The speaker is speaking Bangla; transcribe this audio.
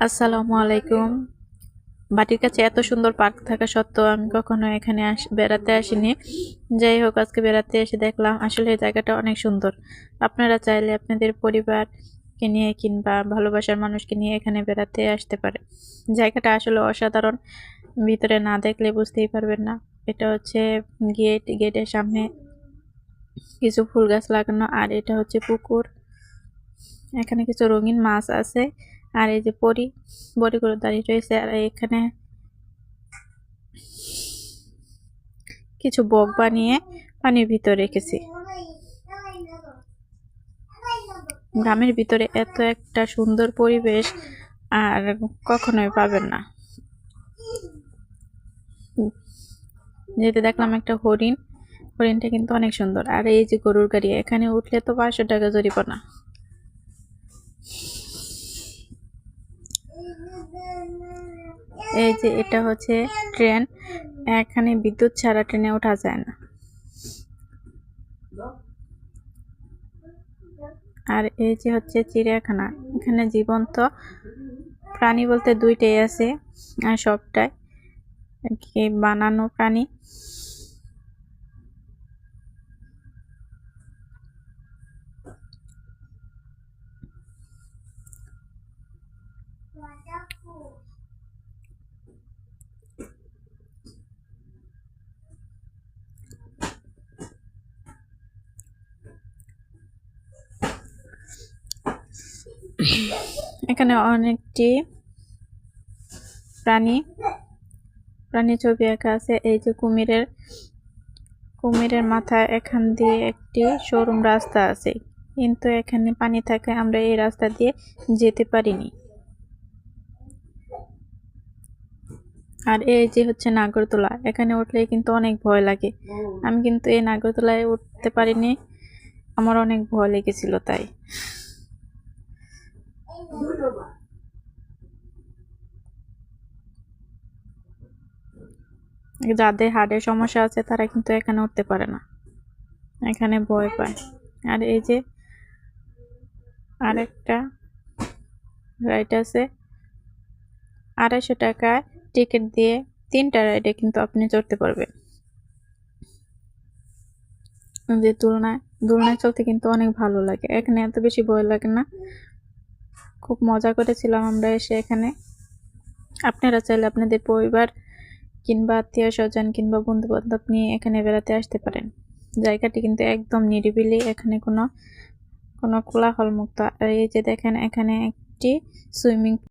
আসসালামু আলাইকুম। বাটির কাছে এত সুন্দর পার্ক থাকা সত্ত্বেও আমি কখনো এখানে আস বেড়াতে আসিনি। যাই হোক, আজকে বেড়াতে এসে দেখলাম আসলে এই জায়গাটা অনেক সুন্দর। আপনারা চাইলে আপনাদের পরিবারকে নিয়ে কিংবা ভালোবাসার মানুষকে নিয়ে এখানে বেড়াতে আসতে পারে। জায়গাটা আসলে অসাধারণ। ভিতরে না দেখলে বুঝতেই পারবেন না। এটা হচ্ছে গেট, গেটের সামনে কিছু ফুল গাছ লাগানো, আর এটা হচ্ছে পুকুর। এখানে কিছু রঙিন মাছ আছে। আর এই যে পরি বড়িগুলো দাঁড়িয়ে রয়েছে আর এখানে কিছু বক বানিয়ে পানির ভিতরে রেখেছি। গ্রামের ভিতরে এত একটা সুন্দর পরিবেশ আর কখনোই পাবেন না। যেতে দেখলাম একটা হরিণ, হরিণটা কিন্তু অনেক সুন্দর। আর এই যে গরুর গাড়ি, এখানে উঠলে তো পাঁচশো টাকা জরিপানা এই যে এটা হচ্ছে ট্রেন। এখানে বিদ্যুৎ ছাড়া ট্রেনে ওঠা যায় না। আর এই যে হচ্ছে চিড়িয়াখানা। এখানে জীবন্ত প্রাণী বলতে দুইটাই আছে, আর সবটাই কি বানানো প্রাণী। এখানে অনেকটি প্রাণী প্রাণী ছবি আঁকা আছে। এই যে কুমিরের কুমিরের মাথায় এখান দিয়ে একটি শোরুম রাস্তা আছে। কিন্তু এখানে পানি থাকে আমরা এই রাস্তা দিয়ে যেতে পারিনি। আর এই যে হচ্ছে নাগরদোলা, এখানে উঠলে কিন্তু অনেক ভয় লাগে। আমি কিন্তু এই নাগরদোলায় উঠতে পারিনি, আমার অনেক ভয় লেগেছিল তাই। যাদের হার্টের সমস্যা আছে, তারা কিন্তু এখানে উঠতে পারে না। এখানে ভয় পায়। আর এই যে আরেকটা রাইড আছে, আড়াইশো টাকায় টিকিট দিয়ে তিনটা রাইডে কিন্তু আপনি চড়তে পারবেন। যে তুলনায় দোলনায় চলতে কিন্তু অনেক ভালো লাগে। এখানে এত বেশি ভয় লাগে না। খুব মজা করেছিলাম আমরা এসে এখানে। আপনারা চাইলে আপনাদের পরিবার কিংবা আত্মীয় স্বজন কিংবা বন্ধুবান্ধব নিয়ে এখানে বেড়াতে আসতে পারেন। জায়গাটি কিন্তু একদম নিরিবিলি, এখানে কোনো কোনো কোলাহলমুক্ত। আর এই যে দেখেন, এখানে একটি সুইমিং